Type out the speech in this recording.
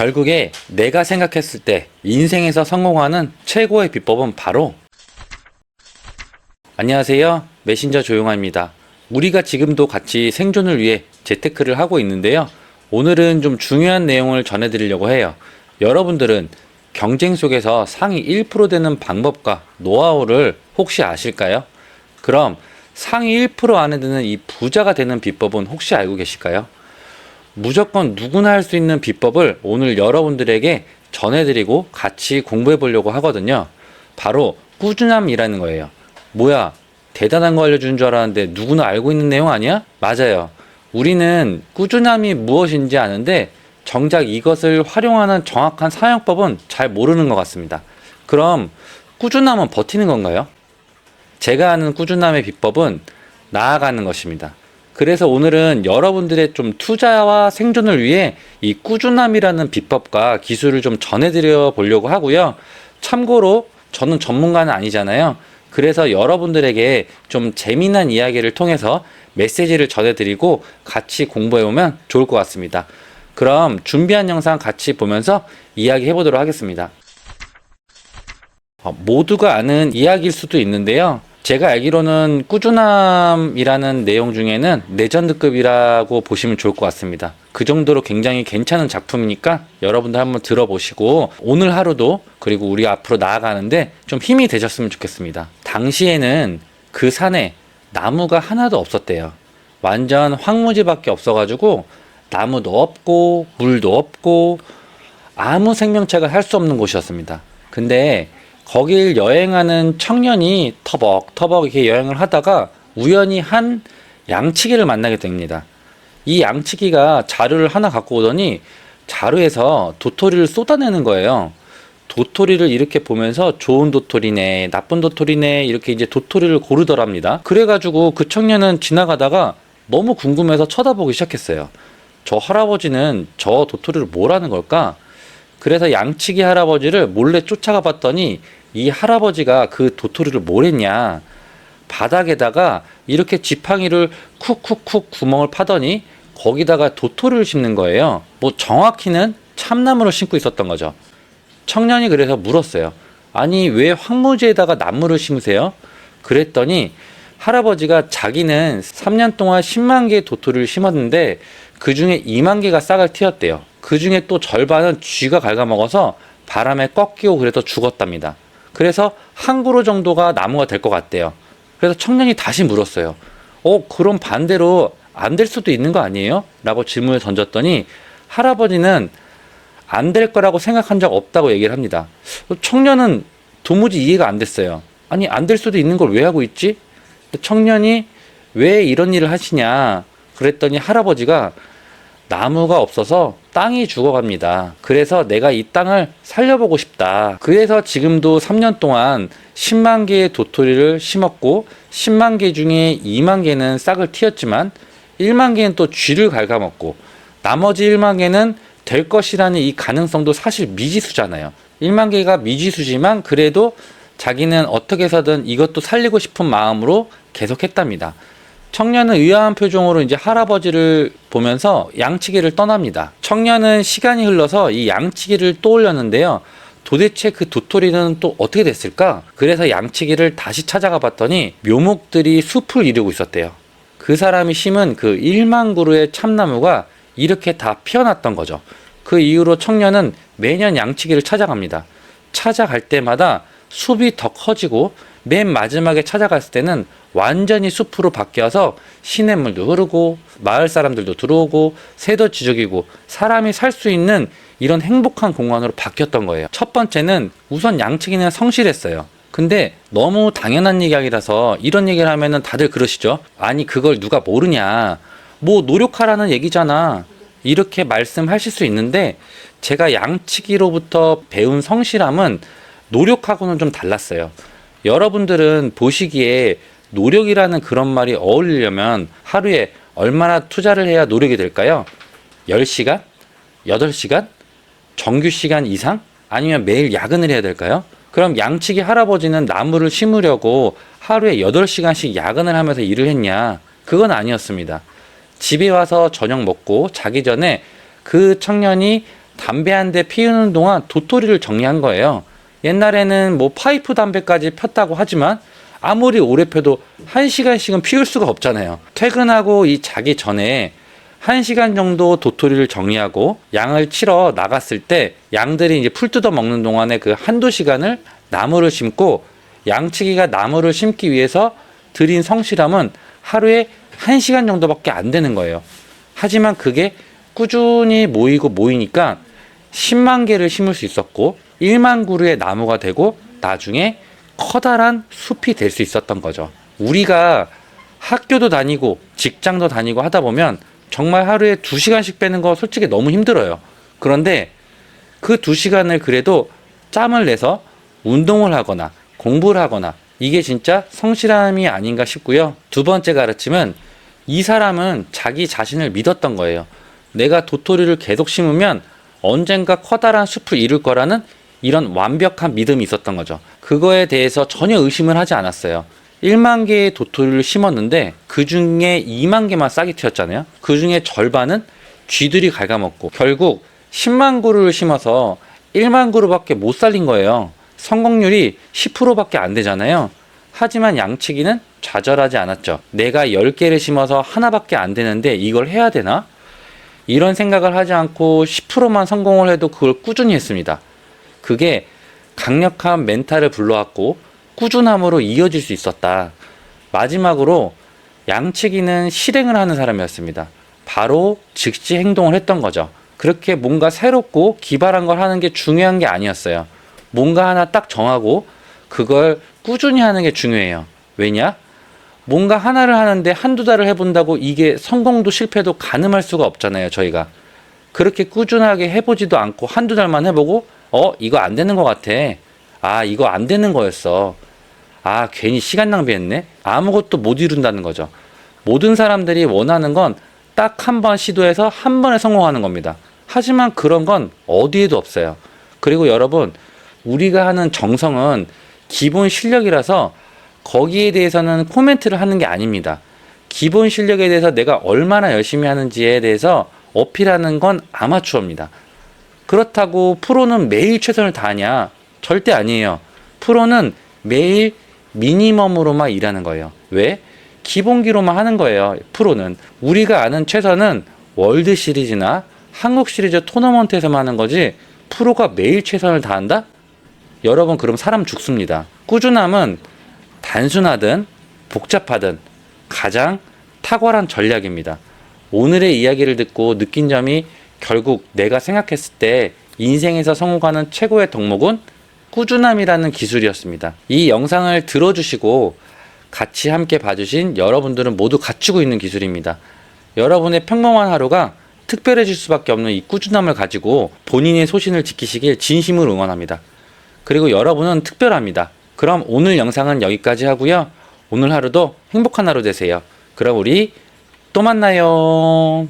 결국에 내가 생각했을 때 인생에서 성공하는 최고의 비법은 바로 안녕하세요. 메신저 조용화입니다. 우리가 지금도 같이 생존을 위해 재테크를 하고 있는데요. 오늘은 좀 중요한 내용을 전해드리려고 해요. 여러분들은 경쟁 속에서 상위 1% 되는 방법과 노하우를 혹시 아실까요? 그럼 상위 1% 안에 드는 이 부자가 되는 비법은 혹시 알고 계실까요? 무조건 누구나 할 수 있는 비법을 오늘 여러분들에게 전해드리고 같이 공부해 보려고 하거든요. 바로 꾸준함이라는 거예요. 뭐야, 대단한 거 알려주는 줄 알았는데 누구나 알고 있는 내용 아니야? 맞아요. 우리는 꾸준함이 무엇인지 아는데 정작 이것을 활용하는 정확한 사용법은 잘 모르는 것 같습니다. 그럼 꾸준함은 버티는 건가요? 제가 아는 꾸준함의 비법은 나아가는 것입니다. 그래서 오늘은 여러분들의 좀 투자와 생존을 위해 이 꾸준함이라는 비법과 기술을 좀 전해드려 보려고 하고요. 참고로 저는 전문가는 아니잖아요. 그래서 여러분들에게 좀 재미난 이야기를 통해서 메시지를 전해드리고 같이 공부해보면 좋을 것 같습니다. 그럼 준비한 영상 같이 보면서 이야기 해 보도록 하겠습니다. 어, 모두가 아는 이야기일 수도 있는데요. 제가 알기로는 꾸준함이라는 내용 중에는 레전드급이라고 보시면 좋을 것 같습니다. 그 정도로 굉장히 괜찮은 작품이니까 여러분들 한번 들어보시고 오늘 하루도 그리고 우리 앞으로 나아가는데 좀 힘이 되셨으면 좋겠습니다. 당시에는 그 산에 나무가 하나도 없었대요. 완전 황무지밖에 없어가지고 나무도 없고 물도 없고 아무 생명체가 살 수 없는 곳이었습니다. 근데 거길 여행하는 청년이 터벅터벅 이렇게 여행을 하다가 우연히 한 양치기를 만나게 됩니다. 이 양치기가 자루를 하나 갖고 오더니 자루에서 도토리를 쏟아내는 거예요. 도토리를 이렇게 보면서 좋은 도토리네, 나쁜 도토리네, 이렇게 이제 도토리를 고르더랍니다. 그래가지고 그 청년은 지나가다가 너무 궁금해서 쳐다보기 시작했어요. 저 할아버지는 저 도토리를 뭐라는 걸까? 그래서 양치기 할아버지를 몰래 쫓아가 봤더니 이 할아버지가 그 도토리를 뭘 했냐. 바닥에다가 이렇게 지팡이를 쿡쿡쿡 구멍을 파더니 거기다가 도토리를 심는 거예요. 뭐 정확히는 참나무를 심고 있었던 거죠. 청년이 그래서 물었어요. 아니, 왜 황무지에다가 나무를 심으세요? 그랬더니 할아버지가 자기는 3년 동안 10만 개의 도토리를 심었는데 그 중에 2만 개가 싹을 틔었대요. 그 중에 또 절반은 쥐가 갉아먹어서 바람에 꺾이고 그래서 죽었답니다. 그래서 한 그루 정도가 나무가 될 것 같대요. 그래서 청년이 다시 물었어요. 어, 그럼 반대로 안 될 수도 있는 거 아니에요? 라고 질문을 던졌더니 할아버지는 안 될 거라고 생각한 적 없다고 얘기를 합니다. 청년은 도무지 이해가 안 됐어요. 아니, 안 될 수도 있는 걸 왜 하고 있지? 청년이 왜 이런 일을 하시냐? 그랬더니 할아버지가 나무가 없어서 땅이 죽어갑니다. 그래서 내가 이 땅을 살려보고 싶다. 그래서 지금도 3년 동안 10만 개의 도토리를 심었고 10만 개 중에 2만 개는 싹을 틔었지만 1만 개는 또 쥐를 갉아먹고 나머지 1만 개는 될 것이라는 이 가능성도 사실 미지수잖아요. 1만 개가 미지수지만 그래도 자기는 어떻게 해서든 이것도 살리고 싶은 마음으로 계속했답니다. 청년은 의아한 표정으로 이제 할아버지를 보면서 양치기를 떠납니다. 청년은 시간이 흘러서 이 양치기를 떠올렸는데요. 도대체 그 도토리는 또 어떻게 됐을까? 그래서 양치기를 다시 찾아가 봤더니 묘목들이 숲을 이루고 있었대요. 그 사람이 심은 그 1만 그루의 참나무가 이렇게 다 피어났던 거죠. 그 이후로 청년은 매년 양치기를 찾아갑니다. 찾아갈 때마다 숲이 더 커지고 맨 마지막에 찾아갔을 때는 완전히 숲으로 바뀌어서 시냇물도 흐르고 마을 사람들도 들어오고 새도 지저귀고 사람이 살 수 있는 이런 행복한 공간으로 바뀌었던 거예요. 첫 번째는 우선 양치기는 성실했어요. 근데 너무 당연한 이야기라서 이런 얘기를 하면은 다들 그러시죠. 아니 그걸 누가 모르냐. 뭐 노력하라는 얘기잖아. 이렇게 말씀하실 수 있는데 제가 양치기로부터 배운 성실함은 노력하고는 좀 달랐어요. 여러분들은 보시기에 노력이라는 그런 말이 어울리려면 하루에 얼마나 투자를 해야 노력이 될까요? 10시간? 8시간? 정규 시간 이상? 아니면 매일 야근을 해야 될까요? 그럼 양치기 할아버지는 나무를 심으려고 하루에 8시간씩 야근을 하면서 일을 했냐? 그건 아니었습니다. 집에 와서 저녁 먹고 자기 전에 그 청년이 담배 한 대 피우는 동안 도토리를 정리한 거예요. 옛날에는 뭐 파이프 담배까지 폈다고 하지만 아무리 오래 펴도 한 시간씩은 피울 수가 없잖아요. 퇴근하고 이 자기 전에 한 시간 정도 도토리를 정리하고 양을 치러 나갔을 때 양들이 이제 풀 뜯어 먹는 동안에 그 한두 시간을 나무를 심고 양치기가 나무를 심기 위해서 들인 성실함은 하루에 한 시간 정도밖에 안 되는 거예요. 하지만 그게 꾸준히 모이고 모이니까 10만 개를 심을 수 있었고 1만 그루의 나무가 되고 나중에 커다란 숲이 될 수 있었던 거죠. 우리가 학교도 다니고 직장도 다니고 하다 보면 정말 하루에 2시간씩 빼는 거 솔직히 너무 힘들어요. 그런데 그 2시간을 그래도 짬을 내서 운동을 하거나 공부를 하거나 이게 진짜 성실함이 아닌가 싶고요. 두 번째 가르침은 이 사람은 자기 자신을 믿었던 거예요. 내가 도토리를 계속 심으면 언젠가 커다란 숲을 이룰 거라는 이런 완벽한 믿음이 있었던 거죠. 그거에 대해서 전혀 의심을 하지 않았어요. 1만 개의 도토리를 심었는데 그 중에 2만 개만 싹이 튀었잖아요. 그 중에 절반은 쥐들이 갉아먹고 결국 10만 그루를 심어서 1만 그루밖에 못 살린 거예요. 성공률이 10%밖에 안 되잖아요. 하지만 양치기는 좌절하지 않았죠. 내가 10개를 심어서 하나밖에 안 되는데 이걸 해야 되나? 이런 생각을 하지 않고 10%만 성공을 해도 그걸 꾸준히 했습니다. 그게 강력한 멘탈을 불러왔고 꾸준함으로 이어질 수 있었다. 마지막으로 양치기는 실행을 하는 사람이었습니다. 바로 즉시 행동을 했던 거죠. 그렇게 뭔가 새롭고 기발한 걸 하는 게 중요한 게 아니었어요. 뭔가 하나 딱 정하고 그걸 꾸준히 하는 게 중요해요. 왜냐? 뭔가 하나를 하는데 한두 달을 해본다고 이게 성공도 실패도 가늠할 수가 없잖아요, 저희가. 그렇게 꾸준하게 해보지도 않고 한두 달만 해보고, 어, 이거 안 되는 것 같아. 아, 이거 안 되는 거였어. 아, 괜히 시간 낭비했네? 아무것도 못 이룬다는 거죠. 모든 사람들이 원하는 건 딱 한 번 시도해서 한 번에 성공하는 겁니다. 하지만 그런 건 어디에도 없어요. 그리고 여러분, 우리가 하는 정성은 기본 실력이라서 거기에 대해서는 코멘트를 하는 게 아닙니다. 기본 실력에 대해서 내가 얼마나 열심히 하는지에 대해서 어필하는 건 아마추어입니다. 그렇다고 프로는 매일 최선을 다하냐? 절대 아니에요. 프로는 매일 미니멈으로만 일하는 거예요. 왜? 기본기로만 하는 거예요. 프로는. 우리가 아는 최선은 월드 시리즈나 한국 시리즈 토너먼트에서만 하는 거지 프로가 매일 최선을 다한다? 여러분 그럼 사람 죽습니다. 꾸준함은 단순하든 복잡하든 가장 탁월한 전략입니다. 오늘의 이야기를 듣고 느낀 점이 결국 내가 생각했을 때 인생에서 성공하는 최고의 덕목은 꾸준함이라는 기술이었습니다. 이 영상을 들어주시고 같이 함께 봐주신 여러분들은 모두 갖추고 있는 기술입니다. 여러분의 평범한 하루가 특별해질 수밖에 없는 이 꾸준함을 가지고 본인의 소신을 지키시길 진심으로 응원합니다. 그리고 여러분은 특별합니다. 그럼 오늘 영상은 여기까지 하고요. 오늘 하루도 행복한 하루 되세요. 그럼 우리 또 만나요.